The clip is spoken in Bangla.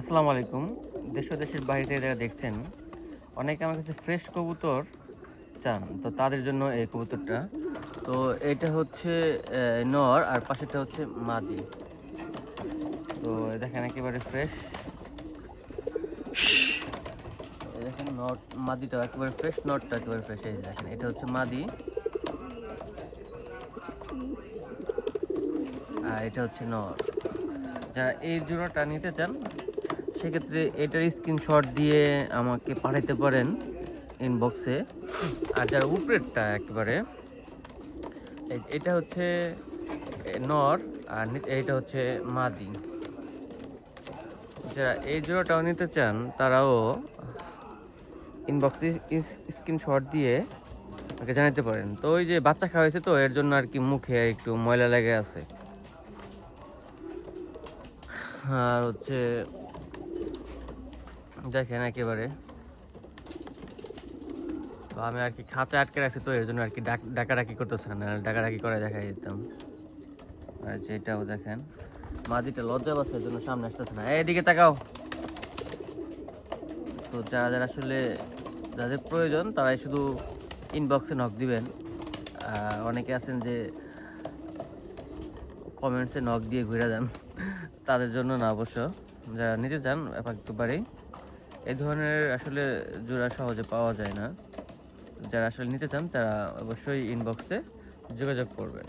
আসসালামু আলাইকুম। দেশ দেশের বাইরে যারা দেখছেন, অনেকে আমার কাছে ফ্রেশ কবুতর চান, তো তাদের জন্য এই কবুতরটা। তো এটা হচ্ছে নর আর পাশেটা হচ্ছে মাদি। তো দেখেন একেবারে ফ্রেশ দেখেন নট মাদিটাও একেবারে ফ্রেশ নটটা একেবারে ফ্রেশ এই দেখেন, এটা হচ্ছে মাদি। আর এটা হচ্ছে নর। যারা এই জোড়াটা নিতে চান সেক্ষেত্রে এটার স্ক্রিনশট দিয়ে আমাকে পাঠাতে পারেন ইনবক্সে আর যারা উপরেরটা একেবারে এটা হচ্ছে নর আর এইটা হচ্ছে মাদি। যারা এই জোড়াটাও নিতে চান, তারাও ইনবক্সে স্ক্রিনশট দিয়ে আমাকে জানাতে পারেন। তো ওই যে বাচ্চা খাওয়া হয়েছে তো, এর জন্য আর কি মুখে একটু ময়লা লেগে আছে। আর হচ্ছে দেখেন একেবারে। তো আমি আর কি খাঁচা আটকে রাখছি, তো এর জন্য আর কি ডাক- ডাকাডাকি করতেছে না, ডাকাডাকি করে দেখাই যেতাম আর যেটাও দেখেন মাদিটা লজ্জা পাচ্ছে, এর জন্য সামনে আসতেছে না। এদিকে তাকাও। তো যারা যারা আসলে যাদের প্রয়োজন, তারাই শুধু ইনবক্সে নক দিবেন। অনেকে আছেন যে কমেন্টসে নক দিয়ে ঘুরে যান। তাদের জন্য না অবশ্য। যারা নিতে চান একেবারেই এই ধরনের আসলে জোড়া সহজে পাওয়া যায় না। যারা আসলে নিতে চান, তারা অবশ্যই ইনবক্সে যোগাযোগ করবেন।